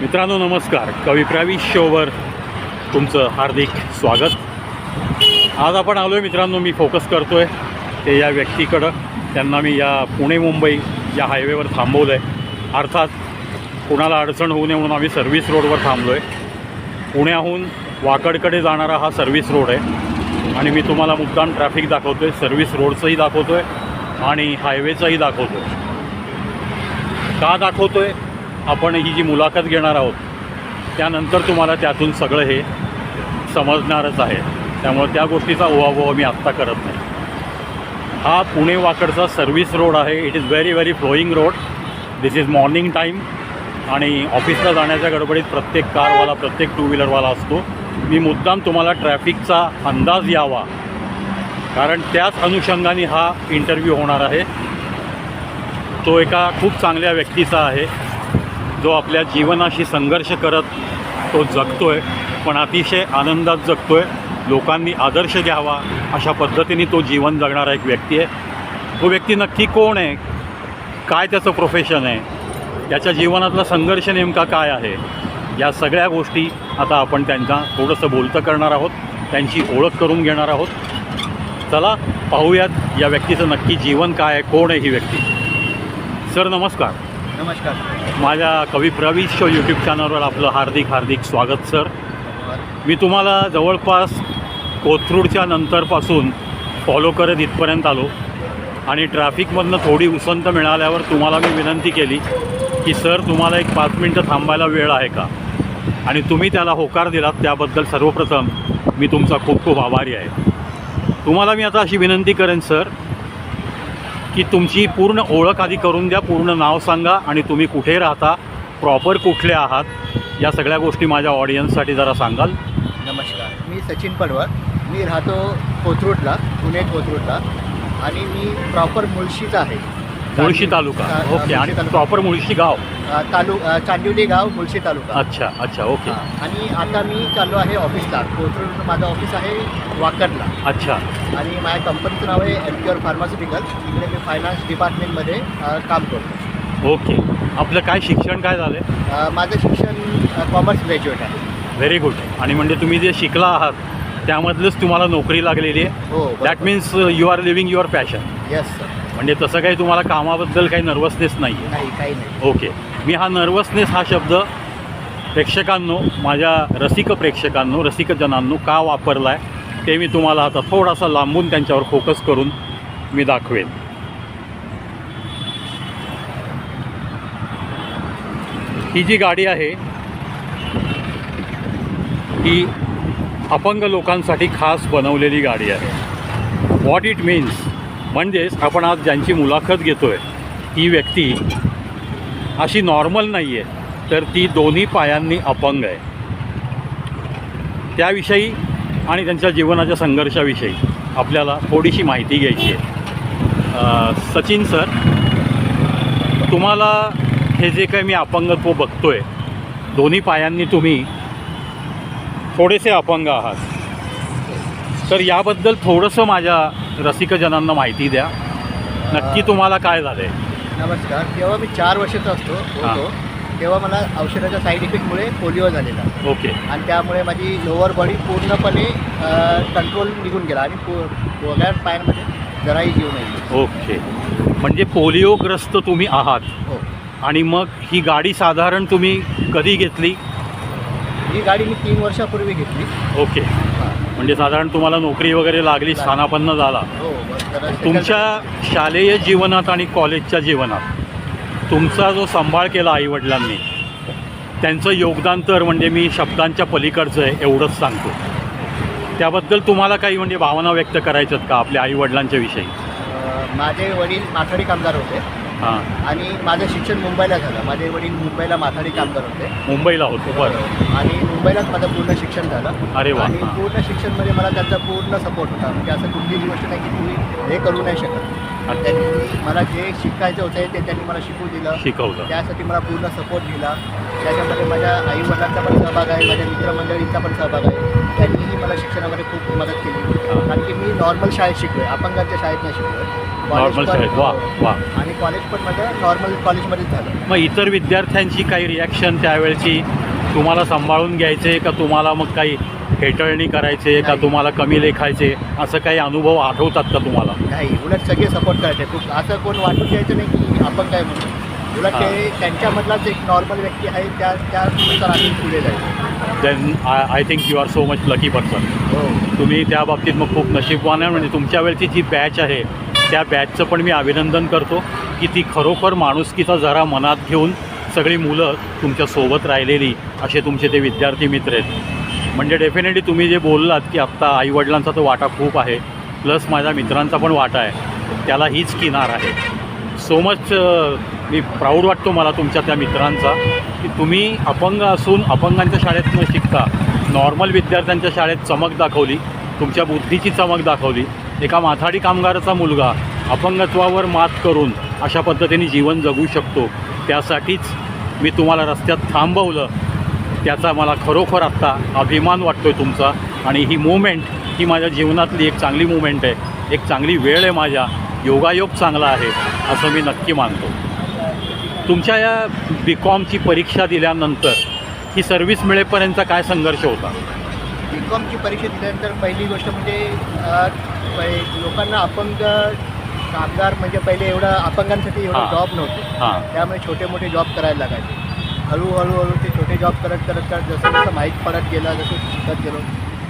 मित्रांनो नमस्कार. कविप्रावी शोवर तुमचं हार्दिक स्वागत. आज आपण आलो आहे मित्रांनो मी फोकस करतो आहे ते या व्यक्तीकडं. त्यांना मी या पुणे मुंबई या हायवेवर थांबवलं आहे अर्थात कुणाला अडचण होऊ नये म्हणून आम्ही सर्व्हिस रोडवर थांबलो आहे पुण्याहून वाकडकडे जाणारा हा सर्व्हिस रोड आहे. आणि मी तुम्हाला मुद्दाम ट्रॅफिक दाखवतो आहे सर्व्हिस रोडचंही दाखवतो आहे आणि हायवेचंही दाखवतो आहे का दाखवतो आहे आपण ही जी मुलाखत घेणार आहोत त्यानंतर तुम्हाला त्यातून सगळं हे समजणारच आहे. त्यामुळे त्या गोष्टीचा ओवाबोवा मी आत्ता करत नाही. हा पुणे वाकडचा सर्व्हिस रोड आहे. It is very very flowing road this is morning time आणि ऑफिसला जाण्याच्या गडबडीत प्रत्येक कारवाला प्रत्येक टू व्हीलरवाला असतो. मी मुद्दाम तुम्हाला ट्रॅफिकचा अंदाज यावा. कारण त्याच अनुषंगाने हा इंटरव्ह्यू होणार आहे. तो एका खूप चांगल्या व्यक्तीचा आहे. जो आपल्या जीवनाशी संघर्ष करत तो जगतो आहे पण अतिशय आनंदात जगतो आहे लोकांनी आदर्श घ्यावा अशा पद्धतीने तो जीवन जगणारा एक व्यक्ती आहे. तो व्यक्ती नक्की कोण आहे? काय त्याचं प्रोफेशन आहे? त्याच्या जीवनातला संघर्ष नेमका काय आहे? या सगळ्या गोष्टी आता आपण त्यांना थोडंसं बोलतं करणार आहोत. त्यांची ओळख करून घेणार आहोत. चला पाहूयात या व्यक्तीचं नक्की जीवन काय आहे कोण आहे ही व्यक्ती? सर नमस्कार. नमस्कार. माझ्या कवी प्रवीश शो यूट्यूब चॅनलवर आपलं हार्दिक हार्दिक स्वागत सर. मी तुम्हाला जवळपास कोथरूडच्या नंतरपासून फॉलो करत इथपर्यंत आलो. आणि ट्रॅफिकमधनं थोडी उसंत मिळाल्यावर तुम्हाला मी विनंती केली की सर तुम्हाला एक पाच मिनटं थांबायला वेळ आहे का? आणि तुम्ही त्याला होकार दिलात. त्याबद्दल सर्वप्रथम मी तुमचा खूप खूप आभारी आहे. तुम्हाला मी आता अशी विनंती करेन सर की तुमची पूर्ण ओळख आधी करून द्या पूर्ण नाव सांगा आणि तुम्ही कुठे राहता प्रॉपर कुठले आहात या सगळ्या गोष्टी माझ्या ऑडियन्ससाठी जरा सांगाल. नमस्कार. मी सचिन पडवळ. मी राहतो कोथरूडला पुणे कोथरूडला. आणि मी प्रॉपर मुळशीच आहे. मुळशी तालुका. ओके आणि. प्रॉपर मुळशी गाव? तालु चांदिवली गाव मुळशी तालुका. अच्छा अच्छा ओके. आणि आता मी चाललो आहे ऑफिसला. कोथरूड माझं ऑफिस आहे वाकडला अच्छा. आणि माझ्या कंपनीचं नाव आहे एमक्युअर फार्मास्युटिकल. तिकडे मी फायनान्स डिपार्टमेंटमध्ये काम करतो. ओके. आपलं काय शिक्षण काय झालं आहे माझं शिक्षण कॉमर्स ग्रॅज्युएट आहे. व्हेरी गुड आणि म्हणजे तुम्ही जे शिकला आहात त्यामधलंच तुम्हाला नोकरी लागलेली आहे. हो that means you are living your passion yes sir म्हणजे तसं काही तुम्हाला कामाबद्दल काही नर्वसनेस नाही आहे नाही काही नाही. ओके मी हा नर्वसनेस हा शब्द प्रेक्षकांनो माझ्या रसिक प्रेक्षकांनो रसिकजनांनो का वापरला आहे ते मी तुम्हाला आता थोडासा लांबून त्यांच्यावर फोकस करून मी दाखवेन. ही जी गाडी आहे ही अपंग लोकांसाठी खास बनवलेली गाडी आहे. व्हॉट इट मीन्स म्हणजेच आपण आज ज्यांची मुलाखत घेतो आहे ती व्यक्ती अशी नॉर्मल नाही आहे तर ती दोन्ही पायांनी अपंग आहे. त्याविषयी आणि त्यांच्या जीवनाच्या संघर्षाविषयी आपल्याला थोडीशी माहिती घ्यायची आहे. सचिन सर तुम्हाला हे जे काही मी अपंगत्व बघतो आहे दोन्ही पायांनी तुम्ही थोडेसे अपंग आहात. तर याबद्दल थोडंसं माझ्या रसिकजनांना माहिती द्या. नक्की तुम्हाला काय झालं आहे नमस्कार. जेव्हा मी चार वर्षाचा असतो होतो तेव्हा मला औषधाच्या साईड इफेक्टमुळे पोलिओ झालेला. ओके. आणि त्यामुळे माझी लोअर बॉडी पूर्णपणे कंट्रोल निघून गेला आणि पोळ्या पायांमध्ये जराही जीव नाही ओके. म्हणजे पोलिओग्रस्त तुम्ही आहात. हो. आणि मग ही गाडी साधारण तुम्ही कधी घेतली? ही गाडी मी तीन वर्षापूर्वी घेतली. ओके. म्हणजे साधारण तुम्हाला नोकरी वगैरे लागली स्थानापन्न झाला. हो तुमच्या शालेय जीवनात आणि कॉलेजच्या जीवनात तुमचा जो सांभाळ केला आईवडिलांनी त्यांचं योगदान तर म्हणजे मी शब्दांच्या पलीकडचं आहे एवढंच सांगतो. त्याबद्दल तुम्हाला काही म्हणजे भावना व्यक्त करायच्यात का आपल्या आईवडिलांच्या विषयी? माझे वडील माथाडी कामगार होते. हां. आणि माझं शिक्षण मुंबईला झालं. माझे वडील मुंबईला माथाडी कामगार होते. मुंबईला होतो बरं. आणि मुंबईलाच माझं पूर्ण शिक्षण झालं. अरे वा आणि हां. पूर्ण शिक्षणमध्ये मला त्यांचा पूर्ण सपोर्ट होता. म्हणजे असं कुठलीच गोष्ट नाही की तुम्ही हे करू नाही शकत. अच्छा. त्यांनी मला जे शिकायचं होतं ते त्यांनी मला शिकवू दिलं. शिकवलं. त्यासाठी मला पूर्ण सपोर्ट दिला. त्याच्यामध्ये माझ्या आई वडिलांचा पण सहभाग आहे. माझ्या मित्रमंडळींचा पण सहभाग आहे. त्यांनीही मला शिक्षणामध्ये खूप मदत केली. कारण की मी नॉर्मल शाळेत शिकलो आहे अपंगांच्या शाळेत नाही शिकलो नॉर्मल शाळेत वा वा आणि कॉलेज पण माझं नॉर्मल कॉलेजमध्येच झालं. मग इतर विद्यार्थ्यांची काही रिॲक्शन त्यावेळची? तुम्हाला सांभाळून घ्यायचे का तुम्हाला मग काही हेटळणी करायचे का. तुम्हाला कमी लेखायचे? असं काही अनुभव आठवतात का तुम्हाला? नाही उलट सगळे सपोर्ट करायचे खूप असं कोण वाटून घ्यायचं नाही की आपण काय म्हणतो उलट ते त्यांच्यामधलाच एक नॉर्मल व्यक्ती आहे त्या त्यानुसार आम्ही पुढे जायचं then I I think you are so much lucky person तुम्ही त्या बाबतीत मग खूप नशीबवान आहे. म्हणजे तुमच्या वेळची जी बॅच आहे त्या बॅचचं पण मी अभिनंदन करतो की ती खरोखर माणुसकीचा जरा मनात घेऊन सगळी मुलं तुमच्यासोबत राहिलेली असे तुमचे ते विद्यार्थी मित्र आहेत. म्हणजे डेफिनेटली तुम्ही जे बोललात की आत्ता आईवडिलांचा तो वाटा खूप आहे प्लस माझ्या मित्रांचा पण वाटा आहे त्याला हीच किनार आहे. सो मच मी प्राऊड वाटतो मला तुमच्या त्या मित्रांचा की तुम्ही अपंग असून अपंगांच्या शाळेत न शिकता नॉर्मल विद्यार्थ्यांच्या शाळेत चमक दाखवली तुमच्या बुद्धीची चमक दाखवली एका माथाडी कामगाराचा मुलगा अपंगत्वावर मात करून अशा पद्धतीने जीवन जगू शकतो. त्यासाठीच मी तुम्हाला रस्त्यात थांबवलं. त्याचा मला खरोखर आत्ता अभिमान वाटतो आहे तुमचा आणि ही मुवमेंट ही माझ्या जीवनातली एक चांगली मुवमेंट आहे. एक चांगली वेळ आहे माझ्या. योगायोग चांगला आहे असं मी नक्की मानतो. तुमच्या या बी कॉमची परीक्षा दिल्यानंतर ही सर्व्हिस मिळेपर्यंतचा काय संघर्ष होता? बी कॉमची परीक्षा दिल्यानंतर पहिली गोष्ट म्हणजे लोकांना अपंग कामगार म्हणजे पहिले एवढं अपंगांसाठी एवढं हां. जॉब नव्हते. हां. त्यामुळे छोटे मोठे जॉब करायला लागायचे. हळूहळू हळू ते छोटे जॉब करत करत करत जसं जसं माहीत पडत गेलं जसं शिकत गेलो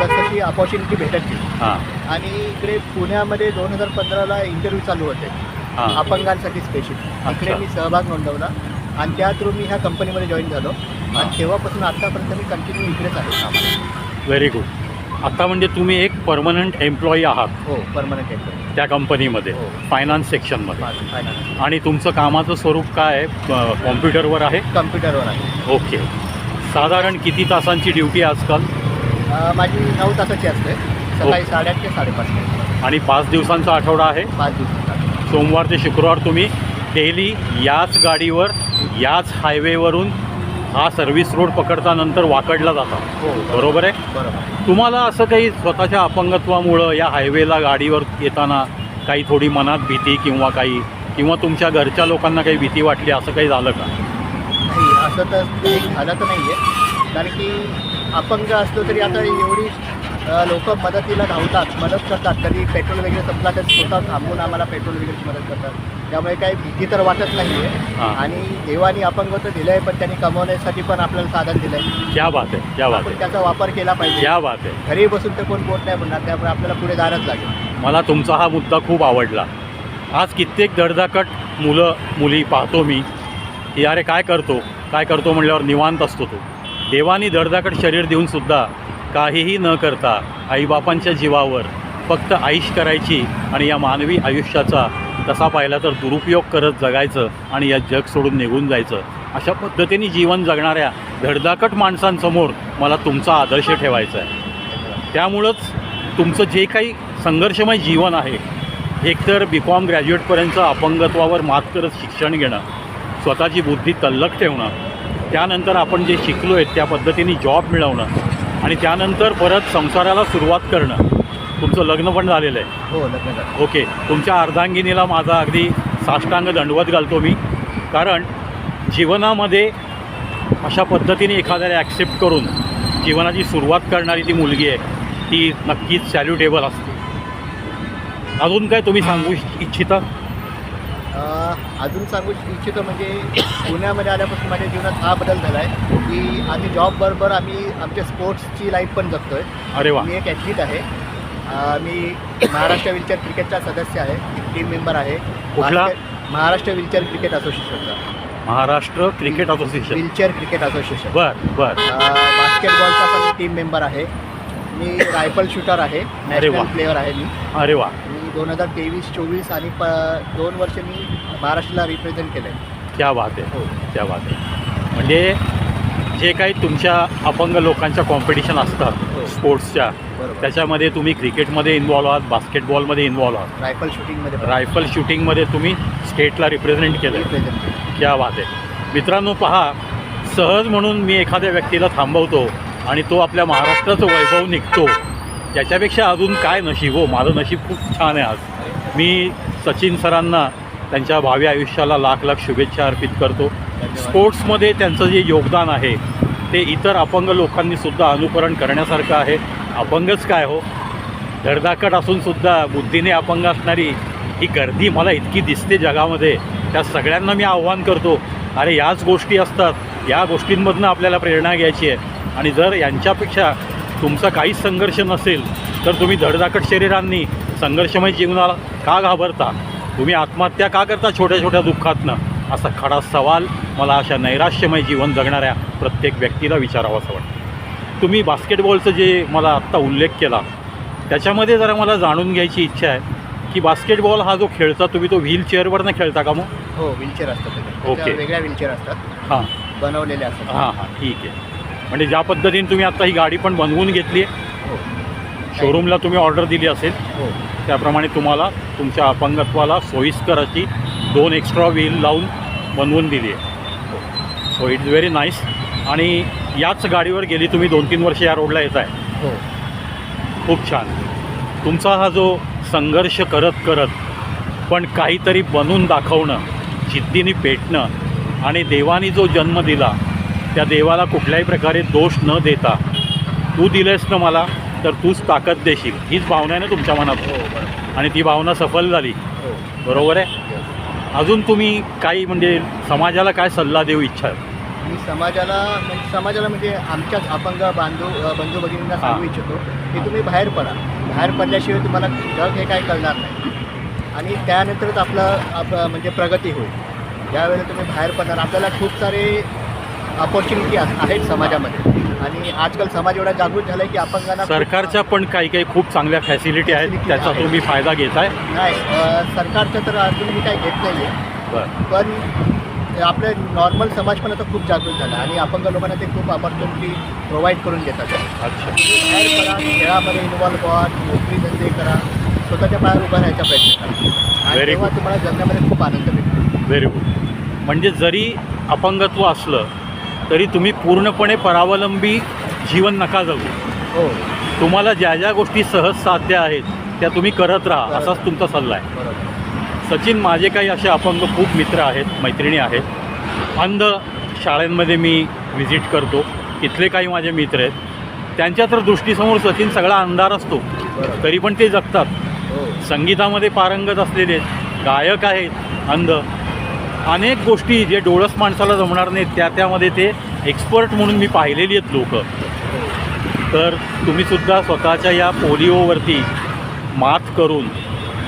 तसं ती अपॉर्च्युनिटी भेटत गेली. हां. आणि इकडे पुण्यामध्ये दोन हजार पंधराला इंटरव्ह्यू चालू होते. हां. अपंगांसाठी स्पेशल इकडे मी सहभाग नोंदवला. आणि त्या थ्रू मी ह्या कंपनीमध्ये जॉईन झालो. आणि तेव्हापासून आत्तापर्यंत मी कंटिन्यू इकडेच आहे. कामाला. व्हेरी गुड आता म्हणजे तुम्ही एक परमनंट एम्प्लॉई आहात. हो परमनंट एम्प्लॉई त्या कंपनीमध्ये हो. फायनान्स सेक्शनमध्ये फायनान्स आणि तुमचं कामाचं स्वरूप काय आहे? कॉम्प्युटरवर आहे? कम्प्युटरवर आहे. ओके. साधारण किती तासांची ड्युटी आजकाल? अं, माझी नऊ तासाची असते. सकाळी साडेआठ ते साडेपाच आणि पाच दिवसांचा आठवडा आहे? पाच दिवसासाठी सोमवार ते शुक्रवार तुम्ही डेली याच गाडीवर याच हायवेवरून हा सर्व्हिस रोड पकडता नंतर वाकडला जाता. हो. बरोबर आहे? बरोबर. तुम्हाला असं काही स्वतःच्या अपंगत्वामुळं या हायवेला गाडीवर येताना काही थोडी मनात भीती किंवा काही किंवा तुमच्या घरच्या लोकांना काही भीती वाटली असं काही झालं का? नाही असं तर काही झालं तर नाही आहे कारण की अपंग असलो तरी आता एवढी लोक मदतीला धावतात मदत करतात. कधी पेट्रोल वगैरे संपला तर स्वतः थांबून आम्हाला पेट्रोल वगैरेची मदत करतात. त्यामुळे काही भीती तर वाटत नाही हां. आहे आणि देवानी अपंग तर दिलं आहे पण त्यांनी कमवण्यासाठी पण आपल्याला साधन दिलं आहे क्या बात आहे क्या बात आपण आहे. त्याचा वापर केला पाहिजे. क्या बात आहे. घरी बसून तर कोण बोट नाही म्हणणार त्यामुळे आपल्याला पुढे जायलाच लागेल. मला तुमचा हा मुद्दा खूप आवडला. आज कित्येक दडदाकट मुलं मुली पाहतो मी की अरे काय करतो काय करतो म्हणल्यावर निवांत असतो तो. देवानी दडदाकट शरीर देऊनसुद्धा काहीही न करता आईबापांच्या जीवावर फक्त आईश करायची आणि या मानवी आयुष्याचा तसा पाहिला तर दुरुपयोग करत जगायचं आणि या जग सोडून निघून जायचं. अशा पद्धतीने जीवन जगणाऱ्या धडधाकट माणसांसमोर मला तुमचा आदर्श ठेवायचा आहे. त्यामुळंच तुमचं जे काही संघर्षमय जीवन आहे एकतर बी कॉम ग्रॅज्युएटपर्यंत अपंगत्वावर मात करत शिक्षण घेणं स्वतःची बुद्धी तल्लक ठेवणं त्यानंतर आपण जे शिकलो आहे त्या पद्धतीने जॉब मिळवणं आणि त्यानंतर परत संसाराला सुरुवात करणं तुमचं लग्न पण झालेलं आहे. हो लग्न झालं. ओके तुमच्या अर्धांगिनीला माझा अगदी साष्टांग दंडवत घालतो मी. कारण जीवनामध्ये अशा पद्धतीने एखाद्याला ॲक्सेप्ट करून जीवनाची सुरुवात करणारी ती मुलगी आहे ती नक्कीच सॅल्युटेबल असते. अजून काय तुम्ही सांगू इच्छ- इच्छिता? अ, अजून सांगू इच्छितो म्हणजे पुण्यामध्ये आल्यापासून माझ्या जीवनात हा बदल झाला आहे की आम्ही जॉब बरोबर आम्ही आमच्या स्पोर्ट्सची लाईफ पण जगतोय. अरे वा. मी एक ॲथलीट आहे. मी महाराष्ट्र व्हीलचेअर क्रिकेटचा सदस्य आहे टीम मेंबर आहे. कुठला? Basket- Maharashtra wheelchair cricket असोसिएशनचा Maharashtra cricket association wheelchair cricket association बर बर. बास्केटबॉलचा पण टीम मेंबर आहे. मी रायफल शूटर आहे वा. नॅशनल प्लेअर आहे मी. अरे वा. मी दोन हजार तेवीस चोवीस आणि प दोन वर्ष मी महाराष्ट्राला रिप्रेझेंट केलं आहे क्या बात आहे. हो. त्या बात आहे. म्हणजे जे काही तुमच्या अपंग लोकांच्या कॉम्पिटिशन असतात. स्पोर्ट्सच्या. त्याच्यामध्ये तुम्ही क्रिकेटमध्ये इन्वॉल्व्ह आहात बास्केटबॉलमध्ये इन्वॉल्व्ह आहात. रायफल शूटिंगमध्ये रायफल शूटिंगमध्ये तुम्ही स्टेटला रिप्रेझेंट केलं क्या बात आहे. मित्रांनो पहा सहज म्हणून मी एखाद्या व्यक्तीला थांबवतो आणि तो आपल्या महाराष्ट्राचं वैभव निघतो. त्याच्यापेक्षा अजून काय नशीब हो? माझं नशीब खूप छान आहे आज. मी सचिन सरांना त्यांच्या भावी आयुष्याला लाख लाख शुभेच्छा अर्पित करतो. स्पोर्ट्समध्ये त्यांचं जे योगदान आहे ते इतर अपंग लोकांनी सुद्धा अनुकरण करण्यासारखं आहे. अपंगच काय हो? धडधाकट असूनसुद्धा बुद्धीने अपंग असणारी ही गर्दी मला इतकी दिसते जगामध्ये. त्या सगळ्यांना मी आव्हान करतो. अरे याच गोष्टी असतात. या गोष्टींमधनं आपल्याला प्रेरणा घ्यायची आहे. आणि जर यांच्यापेक्षा तुमचा काहीच संघर्ष नसेल तर तुम्ही धडधाकट शरीरांनी संघर्षमय जीवनाला का घाबरता? तुम्ही आत्महत्या का करता छोट्या छोट्या दुःखातनं? असा खडा सवाल मला अशा नैराश्यमय जीवन जगणाऱ्या प्रत्येक व्यक्तीला विचारावासं वाटतं. तुम्ही बास्केटबॉलचं जे मला आत्ता उल्लेख केला त्याच्यामध्ये जरा मला जाणून घ्यायची इच्छा आहे की बास्केटबॉल हा जो खेळता तुम्ही तो व्हील चेअरवरनं खेळता का मग? हो व्हीलचेअर असतात. ओके. वेगळ्या व्हीलचेअर असतात. हां. बनवलेले असतात. हां हां ठीक आहे. म्हणजे ज्या पद्धतीने तुम्ही आत्ता ही गाडी पण बनवून घेतली आहे हो. शोरूमला तुम्ही ऑर्डर दिली असेल हो. त्याप्रमाणे तुम्हाला तुमच्या अपंगत्वाला सोयीस्कर अशी दोन एक्स्ट्रा व्हील लावून बनवून दिली आहे. सो इट्स व्हेरी नाईस आणि याच गाडीवर गेली तुम्ही दोन तीन वर्ष या रोडला येत आहे. हो. खूप छान. तुमचा हा जो संघर्ष करत करत पण काहीतरी बनून दाखवणं जिद्दीने पेटणं आणि देवाने जो जन्म दिला त्या देवाला कुठल्याही प्रकारे दोष न देता तू दिलेस ना मला तर तूच ताकद देशील. हीच भावना आहे ना तुमच्या मनात? हो आणि ती भावना सफल झाली. हो. बरोबर आहे. अजून तुम्ही काही म्हणजे समाजाला काय सल्ला देऊ इच्छा? मी समाजाला म्हणजे समाजाला म्हणजे आमच्याच अपंग बांधू अ, बंधू भगिनींना सांगू इच्छितो की तुम्ही बाहेर पडा. बाहेर पडल्याशिवाय तुम्हाला जग हे काय कळणार नाही. आणि त्यानंतरच आपलं आप म्हणजे प्रगती होईल. ज्यावेळेला तुम्ही बाहेर पडणार आपल्याला खूप सारे अपॉर्च्युनिटी आहेत समाजामध्ये. आणि आजकाल समाज एवढा जागृत झाला आहे की अपंगांना सरकारच्या पण काही काही खूप चांगल्या फॅसिलिटी आहेत त्याचा. तुम्ही फायदा घेताय. नाही अ, सरकारचं तर अजून मी काही घेत नाही आहे बरं. पण आपलं नॉर्मल समाज पण आता खूप जागृत झाला आणि अपंग लोकांना ते खूप अपॉर्च्युनिटी प्रोव्हाइड करून देतात. अच्छा. बाहेर पडा खेळामध्ये इन्व्हॉल्व व्हा नोकरी धंदे करा स्वतःच्या पायावर उभा राहायचा प्रयत्न करा. आणि Very तेव्हा good. तुम्हाला जगण्यामध्ये खूप आनंद भेटतो. व्हेरी गुड म्हणजे जरी अपंगत्व असलं तरी तुम्ही पूर्णपणे परावलंबी जीवन नका जगू हो. तुम्हाला ज्या ज्या गोष्टी सहज साध्य आहेत त्या तुम्ही करत राहा. असाच तुमचा सल्ला आहे. बरोबर. सचिन माझे काही असे अपंग खूप मित्र आहेत मैत्रिणी आहेत. अंध शाळांमध्ये मी व्हिजिट करतो. तिथले काही माझे मित्र आहेत. त्यांच्या तर दृष्टीसमोर सचिन सगळा अंधार असतो. तरी पण ते जगतात. संगीतामध्ये पारंगत असलेले गायक आहेत. अंध. अनेक गोष्टी जे डोळस माणसाला जमणार नाहीत त्या त्यामध्ये ते एक्सपर्ट म्हणून मी पाहिलेली आहेत लोक. तर तुम्हीसुद्धा स्वतःच्या या पोलिओवरती मात करून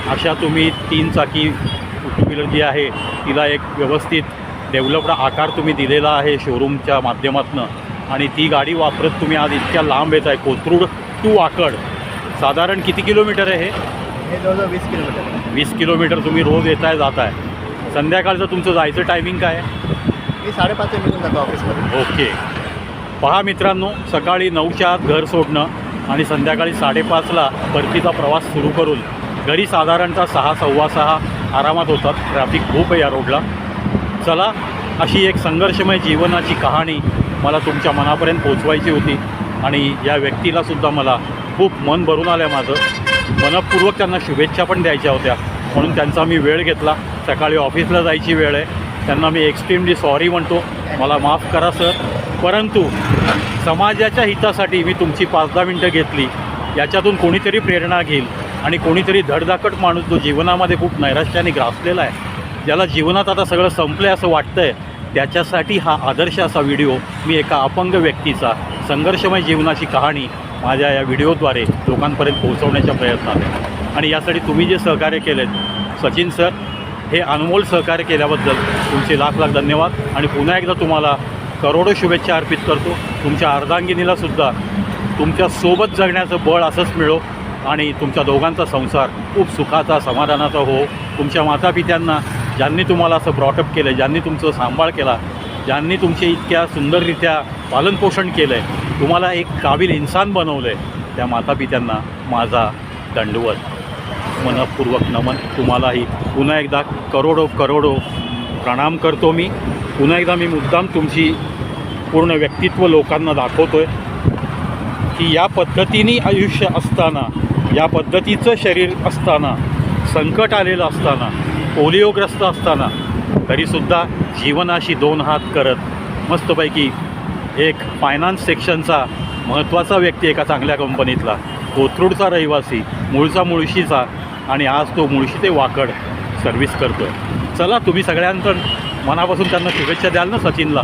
अशा तुम्ही तीन चाकी टू व्हीलर जी आहे तिला एक व्यवस्थित डेव्हलप्ड आकार तुम्ही दिलेला आहे शोरूमच्या माध्यमातून. आणि ती गाडी वापरत तुम्ही आज इतक्या लांब येत आहे कोथरूड टू वाकड साधारण किती किलोमीटर आहे हे? हे जवळजवळ वीस किलोमीटर. वीस किलोमीटर तुम्ही रोज येत आहे जात आहे संध्याकाळचं तुमचं जायचं टायमिंग काय आहे? मी साडेपाच निघून जातो ऑफिसमध्ये. ओके. पहा मित्रांनो सकाळी नऊच्या आत घर सोडणं आणि संध्याकाळी साडेपाचला परतीचा प्रवास सुरू करून घरी साधारणतः सहा सव्वा सहा आरामात होतात. ट्रॅफिक खूप आहे या रोडला चला अशी एक संघर्षमय जीवनाची कहाणी मला तुमच्या मनापर्यंत पोचवायची होती आणि या व्यक्तीलासुद्धा मला खूप मन भरून आलं आहे माझं. मनपूर्वक त्यांना शुभेच्छा पण द्यायच्या होत्या. म्हणून त्यांचा मी वेळ घेतला. सकाळी ऑफिसला जायची वेळ आहे. त्यांना मी एक्स्ट्रीमली सॉरी म्हणतो. मला माफ करा सर परंतु समाजाच्या हितासाठी मी तुमची पाच दहा मिनटं घेतली. याच्यातून कोणीतरी प्रेरणा घेईल. आणि कोणीतरी धडधाकट माणूस जो जीवनामध्ये खूप नैराश्याने ग्रासलेला आहे ज्याला जीवनात आता सगळं संपलं आहे असं वाटतं आहे त्याच्यासाठी हा आदर्श असा व्हिडिओ मी एका अपंग व्यक्तीचा संघर्षमय जीवनाची कहाणी माझ्या या व्हिडिओद्वारे लोकांपर्यंत पोहोचवण्याच्या प्रयत्नात आहे. आणि यासाठी तुम्ही जे सहकार्य केलेत सचिन सर हे अनमोल सहकार्य केल्याबद्दल तुमचे लाख लाख धन्यवाद. आणि पुन्हा एकदा तुम्हाला करोडो शुभेच्छा अर्पित करतो. तुमच्या अर्धांगिनीलासुद्धा तुमच्यासोबत जगण्याचं बळ असंच मिळो. आणि तुमच्या दोघांचा संसार खूप सुखाचा समाधानाचा हो. तुमच्या मातापित्यांना ज्यांनी तुम्हाला असं ब्रॉटअप केलं ज्यांनी तुमचं सांभाळ केला ज्यांनी तुमचे इतक्या सुंदररित्या पालनपोषण केलं आहे तुम्हाला एक काबिल इन्सान बनवलं आहे त्या मातापित्यांना माझा दंडवत. मनपूर्वक नमन. तुम्हालाही पुन्हा एकदा करोडो करोडो प्रणाम करतो मी. पुन्हा एकदा मी मुद्दाम तुमची पूर्ण व्यक्तित्व लोकांना दाखवतो आहे की या पद्धतीने आयुष्य असताना या पद्धतीचं शरीर असताना संकट आलेलं असताना पोलिओग्रस्त असताना तरीसुद्धा जीवनाशी दोन हात करत मस्तपैकी एक फायनान्स सेक्शनचा महत्त्वाचा व्यक्ती एका चांगल्या कंपनीतला कोथरूडचा रहिवासी मूळचा मुळशीचा आणि आज तो मुळशी ते वाकड सर्व्हिस करतो आहे चला तुम्ही सगळ्यांकडून मनापासून त्यांना शुभेच्छा द्याल ना सचिनला.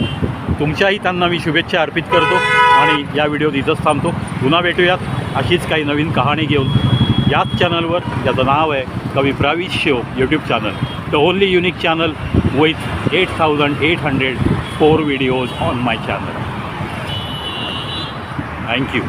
तुमच्याही त्यांना मी शुभेच्छा अर्पित करतो आणि या व्हिडिओत इथंच थांबतो. पुन्हा भेटूयात. अशीच काही नवीन कहाणी घेऊन याच चॅनलवर ज्याचं नाव आहे Kavi Pravish show YouTube channel the only unique channel with eight thousand eight hundred four videos on my channel thank you